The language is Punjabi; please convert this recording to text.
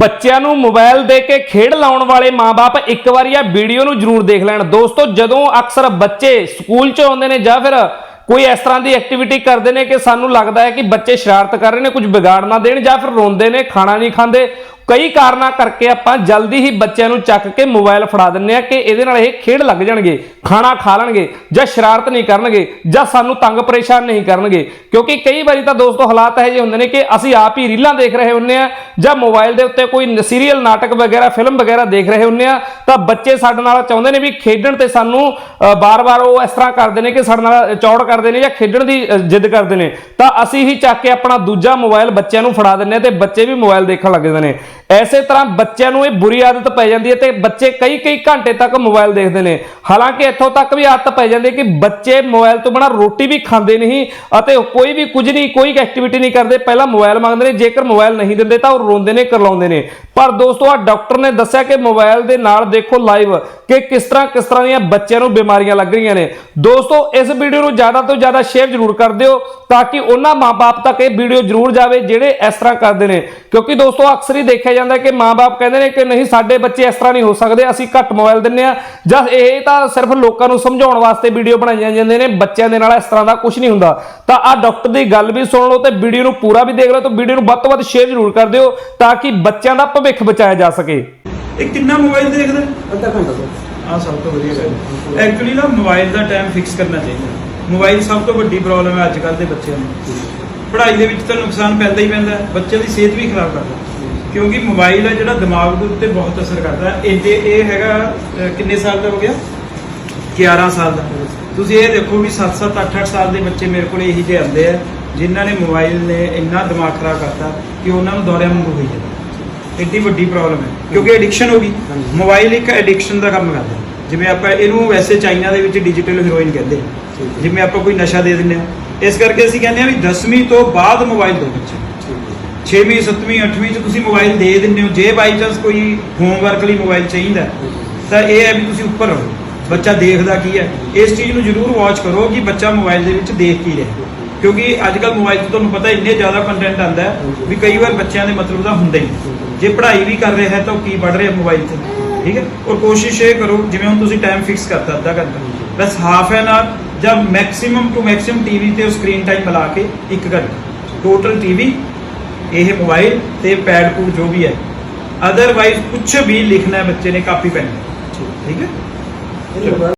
ਬੱਚਿਆਂ ਨੂੰ ਮੋਬਾਈਲ ਦੇ ਕੇ ਖੇਡ ਲਾਉਣ ਵਾਲੇ ਮਾਪੇ ਇੱਕ ਵਾਰੀ ਆ ਵੀਡੀਓ ਨੂੰ ਜ਼ਰੂਰ ਦੇਖ ਲੈਣ। ਦੋਸਤੋ, ਜਦੋਂ ਅਕਸਰ ਬੱਚੇ ਸਕੂਲ 'ਚ ਆਉਂਦੇ ਨੇ ਜਾਂ ਫਿਰ ਕੋਈ ਇਸ ਤਰ੍ਹਾਂ ਦੀ ਐਕਟੀਵਿਟੀ ਕਰਦੇ ਨੇ ਕਿ ਸਾਨੂੰ ਲੱਗਦਾ ਹੈ ਕਿ ਬੱਚੇ ਸ਼ਰਾਰਤ ਕਰ ਰਹੇ ਨੇ, ਕੁਝ ਵਿਗਾੜ ਨਾ ਦੇਣ ਜਾਂ ਫਿਰ ਰੋਂਦੇ ਨੇ, ਖਾਣਾ ਨਹੀਂ ਖਾਂਦੇ ਕਈ ਕਾਰਨਾਂ ਕਰਕੇ ਆਪਾਂ ਜਲਦੀ ਹੀ ਬੱਚਿਆਂ ਨੂੰ ਚੱਕ ਕੇ ਮੋਬਾਈਲ ਫੜਾ ਦਿੰਨੇ ਆ ਕਿ ਇਹਦੇ ਨਾਲ ਇਹ ਖੇਡ ਲੱਗ ਜਾਣਗੇ ਖਾਣਾ ਖਾ ਲੈਣਗੇ ਜਾਂ ਸ਼ਰਾਰਤ ਨਹੀਂ ਕਰਨਗੇ ਜਾਂ ਸਾਨੂੰ ਤੰਗ ਪਰੇਸ਼ਾਨ ਨਹੀਂ ਕਰਨਗੇ। ਕਿਉਂਕਿ ਕਈ ਵਾਰੀ ਤਾਂ ਦੋਸਤੋ ਹਾਲਾਤ ਇਹੋ ਜਿਹੇ ਹੁੰਦੇ ਨੇ ਕਿ ਅਸੀਂ ਆਪ ਹੀ ਰੀਲਾਂ ਦੇਖ ਰਹੇ ਹੁੰਨੇ ਆ ਜਾਂ ਮੋਬਾਈਲ ਦੇ ਉੱਤੇ ਕੋਈ ਸੀਰੀਅਲ ਨਾਟਕ ਵਗੈਰਾ ਫਿਲਮ ਵਗੈਰਾ ਦੇਖ ਰਹੇ ਹੁੰਨੇ ਆ ਤਾਂ ਬੱਚੇ ਸਾਡੇ ਨਾਲ ਚਾਹੁੰਦੇ ਨੇ ਵੀ ਖੇਡਣ ਤੇ ਸਾਨੂੰ ਅ, ਬਾਰ-ਬਾਰ ਉਹ ਇਸ ਤਰ੍ਹਾਂ ਕਰਦੇ ਨੇ ਕਿ ਸਾਡੇ ਨਾਲ ਚੌੜ ਕਰਦੇ ਨੇ ਜਾਂ ਖੇਡਣ ਦੀ ਜਿੱਦ ਕਰਦੇ ਨੇ। ਤਾਂ ਅਸੀਂ ਹੀ ਚੱਕ ਕੇ ਆਪਣਾ ਦੂਜਾ ਮੋਬਾਈਲ ਬੱਚਿਆਂ ਨੂੰ ਫੜਾ ਦਿੰਨੇ ਆ ਤੇ ਬੱਚੇ ਵੀ ਮੋਬਾਈਲ ਦੇਖਣ ਲੱਗ ਜਾਂਦੇ ਨੇ। ਐਸੇ ਤਰ੍ਹਾਂ ਬੱਚਿਆਂ ਨੂੰ ਇਹ ਬੁਰੀ ਆਦਤ ਪੈ ਜਾਂਦੀ ਹੈ ਤੇ ਬੱਚੇ ਕਈ ਕਈ ਘੰਟੇ ਤੱਕ ਮੋਬਾਈਲ ਦੇਖਦੇ ਨੇ। ਹਾਲਾਂਕਿ ਇੱਥੋਂ ਤੱਕ ਵੀ ਆਦਤ ਪੈ ਜਾਂਦੀ ਹੈ ਕਿ ਬੱਚੇ ਮੋਬਾਈਲ ਤੋਂ ਬਿਨਾਂ ਰੋਟੀ ਵੀ ਖਾਂਦੇ ਨਹੀਂ ਅਤੇ ਕੋਈ ਵੀ ਕੁਝ ਨਹੀਂ, ਕੋਈ ਐਕਟੀਵਿਟੀ ਨਹੀਂ ਕਰਦੇ। ਪਹਿਲਾਂ ਮੋਬਾਈਲ ਮੰਗਦੇ ਨੇ, ਜੇਕਰ ਮੋਬਾਈਲ ਨਹੀਂ ਦਿੰਦੇ ਤਾਂ ਉਹ ਰੋਂਦੇ ਨੇ, ਕਰਲਾਉਂਦੇ ਨੇ। ਪਰ ਦੋਸਤੋ ਆ ਡਾਕਟਰ ਨੇ ਦੱਸਿਆ ਕਿ ਮੋਬਾਈਲ ਦੇ ਨਾਲ ਦੇਖੋ ਲਾਈਵ ਕਿ ਕਿਸ ਤਰ੍ਹਾਂ ਕਿਸ ਤਰ੍ਹਾਂ ਦੀਆਂ ਬੱਚਿਆਂ ਨੂੰ ਬਿਮਾਰੀਆਂ ਲੱਗ ਰਹੀਆਂ ਨੇ। ਦੋਸਤੋ, ਇਸ ਵੀਡੀਓ ਨੂੰ ਜ਼ਿਆਦਾ ਤੋਂ ਜ਼ਿਆਦਾ ਸ਼ੇਅਰ ਜ਼ਰੂਰ ਕਰ ਦਿਓ ਤਾਂ ਕਿ ਉਹਨਾਂ ਮਾਪੇ ਤੱਕ ਇਹ ਵੀਡੀਓ ਜ਼ਰੂਰ ਜਾਵੇ, ਜਿਹੜੇ ਇਸ ਤਰ੍ਹਾਂ ਕਰਦੇ ਨੇ। ਕਿਉਂਕਿ ਦੋਸਤੋ, ਅਕਸਰ ਹੀ ਦੇਖਿਆ ਜਾਂਦਾ ਕਿ ਮਾਪੇ ਕਹਿੰਦੇ ਨੇ ਕਿ ਨਹੀਂ ਸਾਡੇ ਬੱਚੇ ਇਸ ਤਰ੍ਹਾਂ ਨਹੀਂ ਹੋ ਸਕਦੇ ਅਸੀਂ ਘੱਟ ਮੋਬਾਈਲ ਦਿੰਨੇ ਆ ਜਾਂ ਇਹ ਤਾਂ ਸਿਰਫ ਲੋਕਾਂ ਨੂੰ ਸਮਝਾਉਣ ਵਾਸਤੇ ਵੀਡੀਓ ਬਣਾਈਆਂ ਜਾਂਦੀਆਂ ਨੇ ਬੱਚਿਆਂ ਦੇ ਨਾਲ ਇਸ ਤਰ੍ਹਾਂ ਦਾ ਕੁਝ ਨਹੀਂ ਹੁੰਦਾ। ਤਾਂ ਆ ਡਾਕਟਰ ਦੀ ਗੱਲ ਵੀ ਸੁਣ ਲਓ ਤੇ ਵੀਡੀਓ ਨੂੰ ਪੂਰਾ ਵੀ ਦੇਖ ਲਓ ਤਾਂ ਵੀਡੀਓ ਨੂੰ ਵੱਧ ਤੋਂ ਵੱਧ ਸ਼ੇਅਰ ਜ਼ਰੂਰ ਕਰ ਦਿਓ ਤਾਂ ਕਿ ਬੱਚਿਆਂ ਦਾ ਭਵਿੱਖ ਬਚਾਇਆ ਜਾ ਸਕੇ। ਇਹ ਕਿੰਨਾ ਮੋਬਾਈਲ ਦੇਖਦਾ? ਅੱਧਾ ਘੰਟਾ ਸਰ। ਆ ਸਭ ਤੋਂ ਵਧੀਆ ਗੱਲ। ਐਕਚੁਅਲੀ ਨਾ ਮੋਬਾਈਲ ਦਾ ਟਾਈਮ ਫਿਕਸ ਕਰਨਾ ਚਾਹੀਦਾ। ਮੋਬਾਈਲ ਸਭ ਤੋਂ ਵੱਡੀ ਪ੍ਰੋਬਲਮ ਹੈ ਅੱਜ ਕੱਲ੍ਹ ਦੇ ਬੱਚਿਆਂ ਨੂੰ। ਪੜ੍ਹਾਈ ਦੇ ਵਿੱਚ ਤਾਂ ਨੁਕਸਾਨ ਪੈਂਦਾ ਹੀ ਪੈਂਦਾ ਹੈ। ਬੱਚੇ ਦੀ ਸਿਹਤ ਵੀ ਖਰਾਬ ਕਰਦਾ। ਕਿਉਂਕਿ ਮੋਬਾਈਲ ਹੈ ਜਿਹੜਾ ਦਿਮਾਗ ਦੇ ਉੱਤੇ ਬਹੁਤ ਅਸਰ ਕਰਦਾ ਹੈ। ਇਹ ਇਹ ਹੈਗਾ ਕਿੰਨੇ ਸਾਲ ਦਾ ਹੋ ਗਿਆ? 11 ਸਾਲ ਦਾ। ਤੁਸੀਂ ਇਹ ਦੇਖੋ ਵੀ 7-7 8-8 ਸਾਲ ਦੇ ਬੱਚੇ ਮੇਰੇ ਕੋਲ ਇਹੀ ਜਿਹੇ ਆਉਂਦੇ ਆ ਜਿਨ੍ਹਾਂ ਨੇ ਮੋਬਾਈਲ ਨੇ ਇੰਨਾ ਦਿਮਾਗ ਖਰਾਬ ਕਰਤਾ ਕਿ ਉਹਨਾਂ ਨੂੰ ਦੌਰਿਆਂ ਵਾਂਗੂ ਹੋਈ ਜਾਂਦਾ। ਇੱਡੀ ਵੱਡੀ ਪ੍ਰੋਬਲਮ ਹੈ। ਕਿਉਂਕਿ ਐਡਿਕਸ਼ਨ ਹੋ ਗਈ। ਮੋਬਾਈਲ ਇੱਕ ਐਡਿਕਸ਼ਨ ਦਾ ਕੰਮ ਕਰਦਾ। ਜਿਵੇਂ ਆਪਾਂ ਇਹਨੂੰ ਵੈਸੇ ਚਾਈਨਾ ਦੇ ਵਿੱਚ ਡਿਜੀਟਲ ਹੀਰੋਇਨ ਕਹਿੰਦੇ। ਜਿਵੇਂ ਆਪਾਂ ਕੋਈ ਨਸ਼ਾ ਦੇ ਦਿੰਦੇ ਆ। ਇਸ ਕਰਕੇ ਅਸੀਂ ਕਹਿੰਦੇ ਆ ਵੀ 10ਵੀਂ ਤੋਂ ਬਾਅਦ ਮੋਬਾਈਲ ਦਿਓ ਬੱਚੇ। 6ਵੀਂ 7ਵੀਂ 8ਵੀਂ ਚ ਤੁਸੀਂ ਮੋਬਾਈਲ ਦੇ ਦਿੰਦੇ ਹੋ। ਜੇ ਬਾਈ ਚਾਂਸ ਕੋਈ ਹੋਮਵਰਕ ਲਈ ਮੋਬਾਈਲ ਚਾਹੀਦਾ ਤਾਂ ਇਹ ਹੈ ਵੀ ਤੁਸੀਂ ਉੱਪਰ ਰਹੋ। ਬੱਚਾ ਦੇਖਦਾ ਕੀ ਹੈ? ਇਸ ਚੀਜ਼ ਨੂੰ ਜ਼ਰੂਰ ਵਾਚ ਕਰੋ ਕਿ ਬੱਚਾ ਮੋਬਾਈਲ ਦੇ ਵਿੱਚ ਦੇਖ ਕੀ ਰਿਹਾ ਕਿਉਂਕਿ ਅੱਜ ਕੱਲ ਮੋਬਾਈਲ 'ਤੇ ਤੁਹਾਨੂੰ ਪਤਾ ਇੰਨੇ ਜ਼ਿਆਦਾ ਕੰਟੈਂਟ ਆਉਂਦਾ ਹੈ ਵੀ ਕਈ ਵਾਰ ਬੱਚਿਆਂ ਦੇ ਮਤਲਬ ਦਾ ਹੁੰਦਾ ਹੀ ਨਹੀਂ। ਜੇ ਪੜ੍ਹਾਈ ਵੀ ਕਰ ਰਿਹਾ ਹੈ ਤਾਂ ਉਹ ਕੀ ਪੜ੍ਹ ਰਿਹਾ ਮੋਬਾਈਲ ਤੇ ਠੀਕ ਹੈ? ਔਰ ਕੋਸ਼ਿਸ਼ ਇਹ ਕਰੋ, ਜਿਵੇਂ ਹੁਣ ਤੁਸੀਂ ਟਾਈਮ ਫਿਕਸ ਕਰਤਾ, ਅੱਧਾ ਘੰਟਾ। ਬਸ ਹਾਫ ਐਨ ਆਰ ਜਾਂ ਮੈਕਸਿਮਮ ਟੂ ਮੈਕਸਿਮਮ ਟੀਵੀ ਤੇ ਸਕਰੀਨ ਟਾਈਮ ਮਿਲਾ ਕੇ 1 ਘੰਟਾ। ਟੋਟਲ ਟੀਵੀ ਇਹ ਮੋਬਾਈਲ ਤੇ ਪੈਡ ਪੂਡ ਜੋ ਵੀ ਹੈ। ਅਦਰਵਾਈਜ਼ ਕੁਝ ਵੀ ਲਿਖਣਾ ਬੱਚੇ ਨੇ ਕਾਪੀ ਪੈਨ ਠੀਕ ਹੈ?